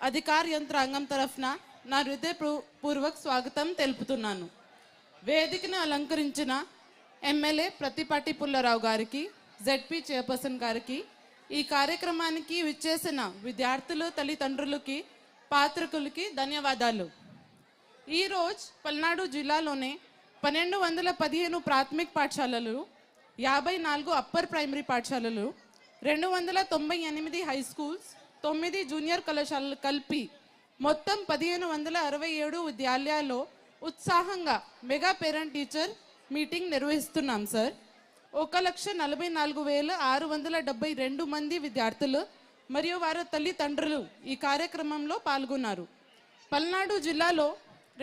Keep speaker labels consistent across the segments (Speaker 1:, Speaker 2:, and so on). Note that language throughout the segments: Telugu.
Speaker 1: అధికార యంత్రాంగం తరఫున నా హృదయపూర్వక స్వాగతం తెలుపుతున్నాను. వేదికను అలంకరించిన ఎమ్మెల్యే ప్రతిపాటి పుల్లారావు గారికి జెడ్పీ చైర్పర్సన్ గారికి ఈ కార్యక్రమానికి విచ్చేసిన విద్యార్థులు తల్లిదండ్రులకి పాత్రికులకి ధన్యవాదాలు. ఈరోజు పల్నాడు జిల్లాలోనే పన్నెండు వందల పదిహేను ప్రాథమిక పాఠశాలలు యాభై నాలుగు అప్పర్ ప్రైమరీ పాఠశాలలు రెండు వందల తొంభై ఎనిమిది హై స్కూల్స్ తొమ్మిది జూనియర్ కళాశాలలు కలిపి మొత్తం పదిహేను వందల అరవై ఏడు విద్యాలయాల్లో ఉత్సాహంగా మెగా పేరెంట్ టీచర్ మీటింగ్ నిర్వహిస్తున్నాం సార్. ఒక లక్ష నలభై నాలుగు వేల ఆరు వందల డెబ్బై రెండు మంది విద్యార్థులు మరియు వారి తల్లిదండ్రులు ఈ కార్యక్రమంలో పాల్గొన్నారు. పల్నాడు జిల్లాలో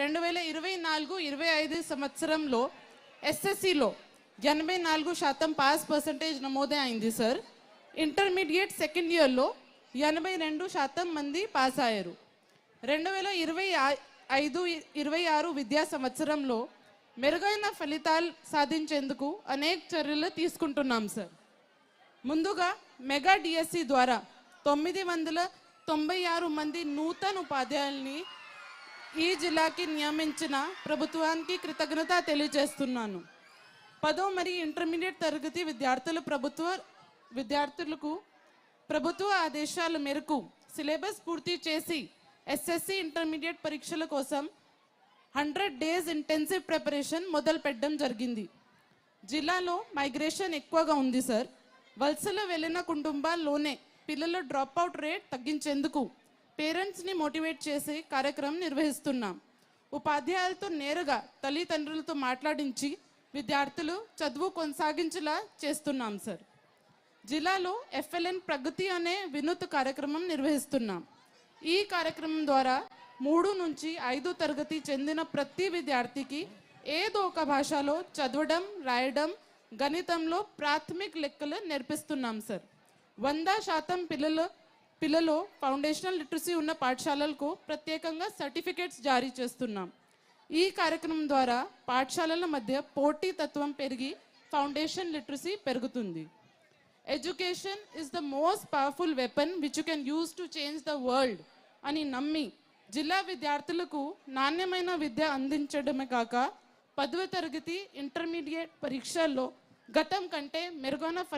Speaker 1: రెండు వేల ఇరవై నాలుగు ఇరవై ఐదు సంవత్సరంలో ఎస్ఎస్సిలో ఎనభై నాలుగు శాతం పాస్ పర్సంటేజ్ నమోదే అయింది సార్. ఇంటర్మీడియట్ సెకండ్ ఇయర్లో ఎనభై రెండు శాతం మంది పాస్ అయ్యారు రెండు వేల ఇరవై ఐదు ఇరవై ఆరు విద్యా సంవత్సరంలో మెరుగైన ఫలితాలు సాధించేందుకు అనేక చర్యలు తీసుకుంటున్నాం సార్. ముందుగా మెగా డిఎస్సి ద్వారా తొమ్మిది వందల తొంభై ఆరు మంది నూతన ఉపాధ్యాయుల్ని ఈ జిల్లాకి నియమించిన ప్రభుత్వానికి కృతజ్ఞత తెలియజేస్తున్నాను. పదో మరియు ఇంటర్మీడియట్ తరగతి విద్యార్థులు ప్రభుత్వ విద్యార్థులకు ప్రభుత్వ ఆదేశాల మేరకు సిలబస్ పూర్తి చేసి ఎస్ఎస్సి ఇంటర్మీడియట్ పరీక్షల కోసం హండ్రెడ్ డేస్ ఇంటెన్సివ్ ప్రిపరేషన్ మొదలు పెట్టడం జరిగింది. జిల్లాలో మైగ్రేషన్ ఎక్కువగా ఉంది సార్. వలసలో వెళ్ళిన కుటుంబాల్లోనే పిల్లల డ్రాప్ అవుట్ రేట్ తగ్గించేందుకు పేరెంట్స్ని మోటివేట్ చేసే కార్యక్రమం నిర్వహిస్తున్నాం. ఉపాధ్యాయులతో నేరుగా తల్లిదండ్రులతో మాట్లాడించి విద్యార్థులు చదువు కొనసాగించేలా చేస్తున్నాం సార్. జిల్లాలో ఎఫ్ఎల్ఎన్ ప్రగతి అనే వినూత్న కార్యక్రమం నిర్వహిస్తున్నాం. ఈ కార్యక్రమం ద్వారా మూడు నుంచి ఐదు తరగతి చెందిన ప్రతి విద్యార్థికి ఏదో ఒక భాషలో చదవడం రాయడం గణితంలో ప్రాథమిక లెక్కలు నేర్పిస్తున్నాం సార్. వంద శాతం పిల్లలు పిల్లలు ఫౌండేషనల్ లిటరసీ ఉన్న పాఠశాలలకు ప్రత్యేకంగా సర్టిఫికేట్స్ జారీ చేస్తున్నాం. ఈ కార్యక్రమం ద్వారా పాఠశాలల మధ్య పోటీతత్వం పెరిగి ఫౌండేషన్ లిటరసీ పెరుగుతుంది. Education is the most powerful weapon which you can use to change the world అని నమ్మి జిల్లా విద్యార్థులకు నాణ్యమైన విద్య అందించడమే కాక పదవ తరగతి ఇంటర్మీడియట్ పరీక్షల్లో గతం కంటే మెరుగైన ఫలి